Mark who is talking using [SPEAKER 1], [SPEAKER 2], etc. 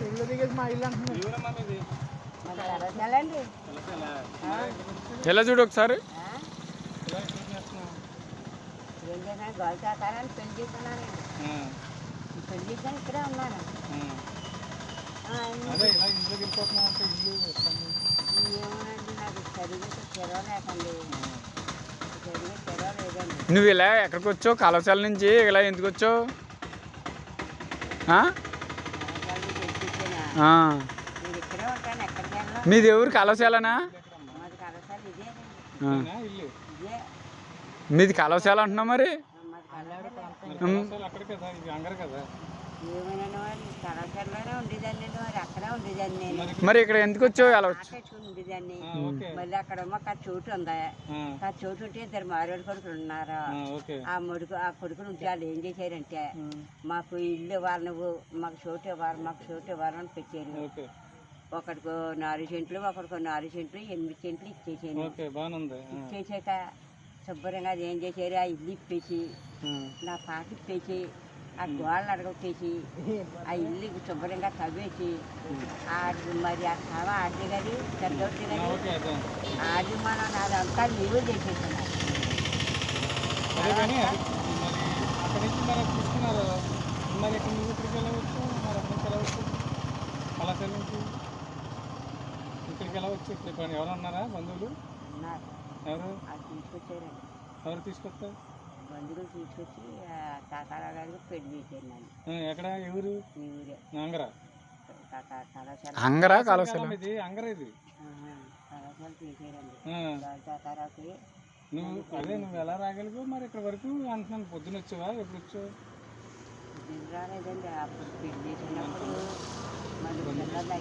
[SPEAKER 1] ఇల్లు దిగేసి మా ఇల్లు?
[SPEAKER 2] ఎలా చూడు ఒకసారి?
[SPEAKER 3] పెళ్ళి చేస్తున్నానండి పెళ్ళి ఇక్కడే ఉన్నాను? ఏమోనండి నాకు చదివి లేకండి.
[SPEAKER 2] నువ్వు ఇలా ఎక్కడికి వచ్చావు? కళాశాల నుంచి ఇలా ఎందుకు వచ్చావు ఆ?
[SPEAKER 3] కళాశాల తెచ్చిచ్చానా
[SPEAKER 2] ఆ.
[SPEAKER 3] నేను ఇక్కడే ఉంటాను ఎక్కడికి వెళ్ళను
[SPEAKER 2] మీది ఎవరు కళాశాలనా?
[SPEAKER 3] మాది కళాశాల
[SPEAKER 2] అంటున్నావు మరి?
[SPEAKER 4] కదా.
[SPEAKER 3] మరి
[SPEAKER 2] ఇక్కడ ఎందుకు వచ్చావు? అలా వచ్చి
[SPEAKER 4] ఓకే.
[SPEAKER 3] మళ్ళీ అక్కడ ఒక చోటు ఉందా.
[SPEAKER 4] ఆ,
[SPEAKER 3] చోటు ఉంటే ఇద్దరు మారేడు కొడుకులు ఉన్నారు.
[SPEAKER 4] ఆ,
[SPEAKER 3] ముడుకు ఆ కొడుకులు ఉంటే వాళ్ళు ఏం చేశారంటే మాకు ఇల్లు ఇవ్వాలి నువ్వు మాకు చోటు ఇవ్వాలి మాకు చోటు ఇవ్వాలని పెట్టారు.
[SPEAKER 4] ఓకే.
[SPEAKER 3] ఒకడికి నాలుగు సెంట్లు ఒకడికి నాలుగు సెంట్లు ఎనిమిది సెంట్లు ఇచ్చేసాను. ఇచ్చేసాక శుభ్రంగా అది ఏం చేశారు? ఆ ఇల్లు ఇప్పేసి నా పాట ఇప్పేసి ఆ గోడలు అడగొట్టేసి ఆ ఇల్లు శుభ్రంగా తవ్వేసి మరి ఆ తవ ఆడి గది పెద్దోడి
[SPEAKER 4] ఆ,
[SPEAKER 3] గది
[SPEAKER 4] ఓకే అదే
[SPEAKER 3] ఆడి మనం అదంతా చేసేస్తున్నారు
[SPEAKER 4] మరి నుంచి ఇక్కడ ఇక్కడికి వెళ్ళవచ్చు కళాశాల నుంచి ఇక్కడికి వెళ్ళవచ్చు? ఇక్కడ ఇప్పుడు ఎవరు ఉన్నారా? బంధువులు? ఎవరు? ఎవరు తీసుకొస్తారు?
[SPEAKER 3] బంధువులు తీసుకొచ్చి ఆ తాతారావు గారికి పెళ్ళి నన్ను
[SPEAKER 4] ఆ, ఎక్కడ? ఎవరు
[SPEAKER 3] ఈ ఊరే.
[SPEAKER 4] అంగర?
[SPEAKER 3] కళాశాల.
[SPEAKER 2] అంగరా కళాశాల
[SPEAKER 4] ఇది అంగర ఇది.
[SPEAKER 3] ఆహా, కళాశాల తీసేయండి
[SPEAKER 4] ఆ, నువ్వు అదే నువ్వు ఎలా రాగలిగావు మరి ఇక్కడ వరకు? అంటున్నాను పొద్దున వచ్చావా? ఎప్పుడు వచ్చావు?
[SPEAKER 3] ఇది రాలేదండి అప్పుడు పెళ్ళి చేసినప్పుడు మళ్ళీ పిల్లలు